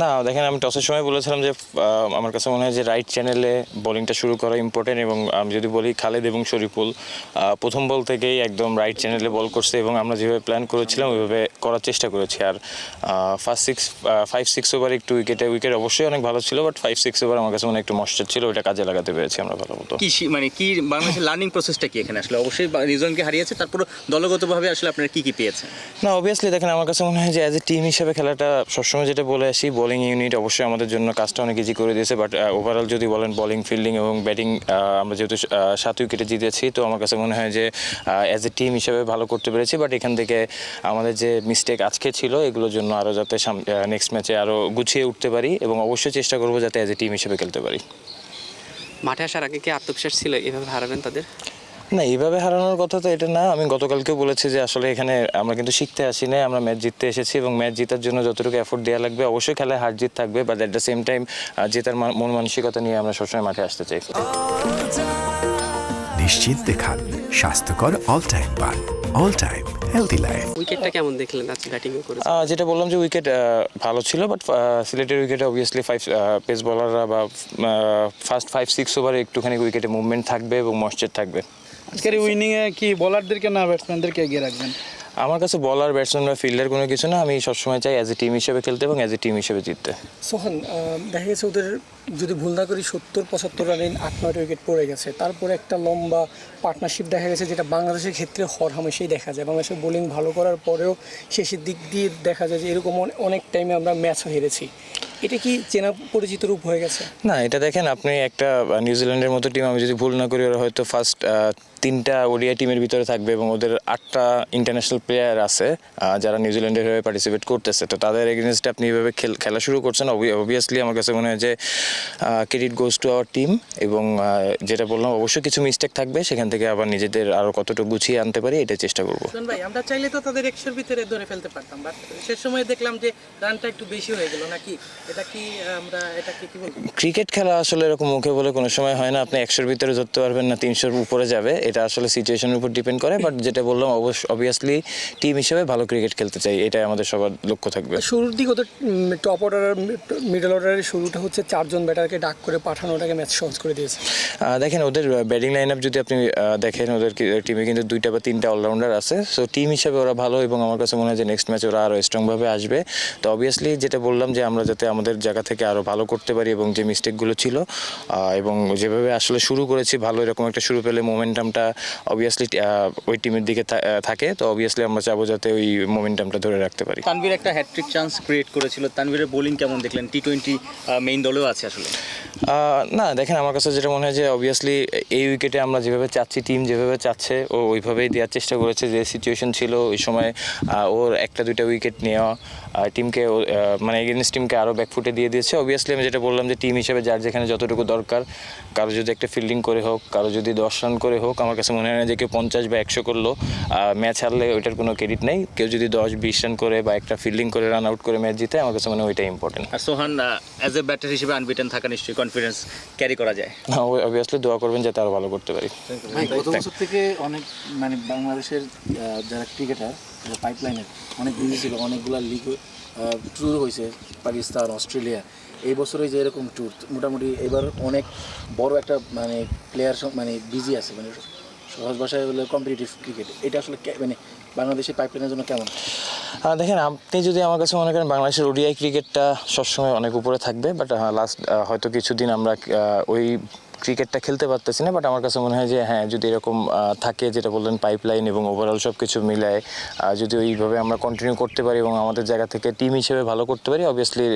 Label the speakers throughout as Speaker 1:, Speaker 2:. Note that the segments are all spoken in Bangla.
Speaker 1: না দেখেন আমি টসের সময় বলেছিলাম যে আমার কাছে মনে হয় যে রাইট চ্যানেলে বোলিংটা শুরু করা ইম্পর্টেন্ট এবং আমি যদি বলি খালেদ এবং শরীফুল প্রথম বল থেকেই একদম রাইট চ্যানেলে বল করছে এবং আমরা যেভাবে প্ল্যান করেছিলাম ওইভাবে করার চেষ্টা করেছি। আর first six five six over একটু উইকেটে উইকেট অবশ্যই অনেক ভালো ছিল বাট ফাইভ সিক্স ওভার আমার কাছে মনে হয় একটু মস্টার ছিল ওইটা কাজে লাগাতে পেরেছি আমরা ভালো মতো।
Speaker 2: কি মানে কি বাংলাদেশের লার্নিং প্রসেসটা কি এখানে আসলে? অবশ্যই নিউজিল্যান্ডকে হারিয়েছে তারপর দলগতভাবে আসলে আপনারা কি কি পেয়েছেন?
Speaker 1: না অবভিয়াসলি দেখেন আমার কাছে মনে হয় যে অ্যাজ এ টিম হিসেবে খেলাটা সবসময় যেটা বলে আসি বোলিং ইউনিট অবশ্যই আমাদের জন্য কাজটা অনেক ইজি করে দিয়েছে বাট ওভারঅল যদি বলেন বোলিং ফিল্ডিং এবং ব্যাটিং আমরা যেহেতু সাত উইকেটে জিতেছি, তো আমার কাছে মনে হয় যে অ্যাজ এ টিম হিসেবে ভালো করতে পেরেছি বাট এখান থেকে আমাদের যে মিস্টেক আজকে ছিল, এগুলোর জন্য আরও যাতে নেক্সট ম্যাচে আরও গুছিয়ে উঠতে পারি এবং অবশ্যই চেষ্টা করব যাতে অ্যাজ এ টিম হিসেবে খেলতে পারি।
Speaker 3: মাঠে আসার আগে কি আত্মবিশ্বাস ছিল? এভাবে হারাবেন তাদের?
Speaker 1: না এইভাবে হারানোর কথা তো এটা না। আমি গতকালকেও বলেছি যে আসলে এখানে আমরা কিন্তু শিখতে আসি না আমরা ম্যাচ জিততে এসেছি এবং ম্যাচ জেতার জন্য যতটুকু এফোর্ট দেওয়া লাগবে অবশ্যই খেলায় হার জিত থাকবে but at the same time জেতার মন মানসিকতা নিয়ে আমরা সবসময় মাঠে আসতে চাই।
Speaker 4: নিশ্চিন্তে খান স্বাস্থ্যকর অল টাইম পান অল টাইম হেলদি লাইফ
Speaker 3: উইকেটটা কেমন দেখলেন আজ ব্যাটিং করে
Speaker 1: যেটা বললাম যে উইকেট ভালো ছিল বাট সিলেটের উইকেটে অবভিয়াসলি ফাইভ পেস বলাররা বা ফার্স্ট ফাইভ সিক্স ওভারে একটুখানি উইকেটে মুভমেন্ট থাকবে এবং মশ্চার থাকবে।
Speaker 5: আজকের উইনিং এ কি বোলারদেরকে না ব্যাটসম্যানদেরকে এগিয়ে রাখবেন?
Speaker 1: আমার কাছে বলার ব্যাটসম্যান বা ফিল্ডার কোনো কিছু না। আমি সবসময় চাই অ্যাজ এ টিম হিসেবে খেলতে এবং অ্যাজ এ টিম হিসেবে জিততে।
Speaker 6: সোহান দেখা গেছে ওদের যদি ভুল না করি সত্তর পঁচাত্তর রানে আট নয়টা উইকেট পড়ে গেছে। তারপরে একটা লম্বা পার্টনারশিপ দেখা গেছে যেটা বাংলাদেশের ক্ষেত্রে হর হামেশাই দেখা যায়। বাংলাদেশের বোলিং ভালো করার পরেও শেষের দিক দিয়ে দেখা যায় যে এরকম অনেক টাইমে আমরা ম্যাচও হেরেছি। এটা কি চেনা পরিচিত রূপ হয়ে গেছে?
Speaker 1: না এটা দেখেন আপনি একটা নিউজিল্যান্ডের মতো টিম আমি যদি ভুল না করি ওরা হয়তো ফার্স্ট তিনটা ওডিআই টিমের ভিতরে থাকবে এবং ওদের আটটা ইন্টারন্যাশনাল প্লেয়ার আছে যারা নিউজিল্যান্ডের হয়ে পার্টিসিপেট করতেছে। তো তাদের এগেনস্টে আপনি এভাবে খেল- খেলা শুরু করছেন। অবভিয়াসলি আমার কাছে মনে হয় যে credit goes to our team এবং যেটা বললাম অবশ্যই কিছু মিস্টেক থাকবে সেখান থেকে আবার নিজেদের আরও কতটুকু গুছিয়ে আনতে পারি এটা চেষ্টা করব।
Speaker 7: ভাই আমরা চাইলে তো তাদের একশোর ভিতরে ধরে ফেলতে পারতাম বাট শেষ সময় দেখলাম যে রানটা একটু বেশি হয়ে গেল নাকি? এটা কি আমরা এটাকে কি
Speaker 1: ক্রিকেট খেলা আসলে এরকম মুখে বলে কোনো সময় হয় না। আপনি একশোর ভিতরে ধরতে পারবেন না তিনশোর উপরে যাবে। এটা আসলে সিচুয়েশনের উপর ডিপেন্ড করে বাট যেটা বললাম অবশ্য অবভিয়াসলি টিম হিসেবে ভালো ক্রিকেট খেলতে চাই এটাই আমাদের সবার লক্ষ্য থাকবে।
Speaker 6: শুরুর দিক ওদের টপ অর্ডার মিডল অর্ডারের শুরুটা হচ্ছে চারজন ব্যাটারকে ডাক করে পাঠানোটাকে ম্যাচ সহজ করে দিয়েছে।
Speaker 1: দেখেন ওদের ব্যাটিং লাইন আপ যদি আপনি দেখেন ওদের টিমে কিন্তু দুইটা বা তিনটা অলরাউন্ডার আছে। সো টিম হিসেবে ওরা ভালো এবং আমার কাছে মনে হয় যে নেক্সট ম্যাচ ওরা আরও স্ট্রংভাবে আসবে। তো অবভিয়াসলি যেটা বললাম যে আমরা যাতে আমাদের জায়গা থেকে আরও ভালো করতে পারি এবং যে মিস্টেকগুলো ছিল এবং যেভাবে আসলে শুরু করেছি ভালো এরকম একটা শুরু পেলে মোমেন্টামটা অবভিয়াসলি ওই টিমের দিকে থাকে। তো অবভিয়াসলি আমরা চাবো যাতে ওই মোমেন্টামটা ধরে রাখতে পারি।
Speaker 2: তানভীর একটা হ্যাট্রিক চান্স ক্রিয়েট করেছিল। তানভীরের বোলিং কেমন দেখলেন? টি টোয়েন্টি মেইন দলেও আছে আসলে।
Speaker 1: না দেখেন আমার কাছে যেটা মনে হয় যে অবভিয়াসলি এই উইকেটে আমরা যেভাবে চাচ্ছি টিম যেভাবে চাচ্ছে ও ওইভাবেই দেওয়ার চেষ্টা করেছে। যে সিচুয়েশন ছিল ওই সময় ওর একটা দুইটা উইকেট নেওয়া টিমকে মানে এগেনস্ট টিমকে আরও ব্যাকফুটে দিয়ে দিয়েছে। অবভিয়াসলি আমি যেটা বললাম যে টিম হিসেবে যার যেখানে যতটুকু দরকার কারও যদি একটা ফিল্ডিং করে হোক কারও যদি দশ রান করে হোক আমার কাছে মনে হয় না যে কেউ পঞ্চাশ বা একশো করল ম্যাচ হারলে ওইটার কোনো ক্রেডিট নেই। কেউ যদি দশ বিশ রান করে বা একটা ফিল্ডিং করে রান আউট করে ম্যাচ জিতে আমার কাছে মনে হয় ওইটাই ইম্পর্টেন্ট
Speaker 2: আর সোহান অ্যাজ এ ব্যাটার হিসেবে আনবিটেন থাকা নিশ্চয়ই কনফিডেন্স ক্যারি করা যায়।
Speaker 1: অবভিয়াসলি দোয়া করবেন যাতে আরও ভালো করতে পারি।
Speaker 8: গত বছর থেকে অনেক মানে বাংলাদেশের যারা ক্রিকেটার পাইপলাইনের অনেক বিজি ছিল, অনেকগুলা লিগ ট্যুর হয়েছে পাকিস্তান, অস্ট্রেলিয়া। এই বছরে যে এরকম ট্যুর মোটামুটি এবার অনেক বড় একটা মানে প্লেয়ার মানে বিজি আছে মানে সহজ ভাষায় হলো কম্পিটিটিভ ক্রিকেট এটা আসলে মানে বাংলাদেশের পাইপলাইনের জন্য কেমন?
Speaker 1: দেখেন, আপনি যদি আমার কাছে মনে করেন বাংলাদেশের ওডিআই ক্রিকেটটা সবসময় অনেক উপরে থাকবে বাট লাস্ট হয়তো কিছুদিন আমরা ওই ক্রিকেটটা খেলতে পারতেছি না বাট আমার কাছে মনে হয় যে হ্যাঁ যদি এরকম থাকে যেটা বললেন পাইপলাইন এবং ওভারঅল সব কিছু মিলায় যদি ওইভাবে আমরা কন্টিনিউ করতে পারি এবং আমাদের জায়গা থেকে টিম হিসেবে ভালো করতে পারি অবভিয়াসলি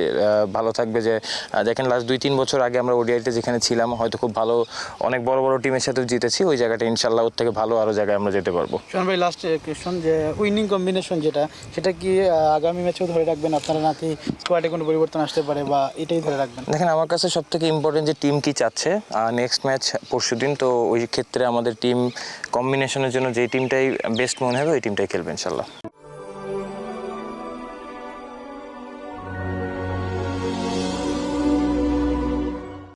Speaker 1: ভালো থাকবে যে দেখেন লাস্ট দুই তিন বছর আগে আমরা ওডিআইতে যেখানে ছিলাম হয়তো খুব ভালো অনেক বড় বড় টিমের সাথে জিতেছি ওই জায়গাটা ইনশাল্লাহ ওর থেকে ভালো আরও জায়গায় আমরা যেতে পারব।
Speaker 5: শোন ভাই লাস্ট কোয়েশন যে উইনিং কম্বিনেশন যেটা সেটা কি আগামী ম্যাচেও ধরে রাখবেন আপনারা নাকি স্কোয়াডে কোনো পরিবর্তন আসতে পারে বা এটাই ধরে রাখবেন?
Speaker 1: দেখেন আমার কাছে সব থেকে ইম্পর্টেন্ট যে টিম কি চাচ্ছে নেক্সট ম্যাচ পরশু দিন, তো ওই ক্ষেত্রে আমাদের টিম কম্বিনেশনের জন্য যে টিমটাই বেস্ট মনে হবে, ওই টিমটাই খেলবে, ইনশাল্লাহ।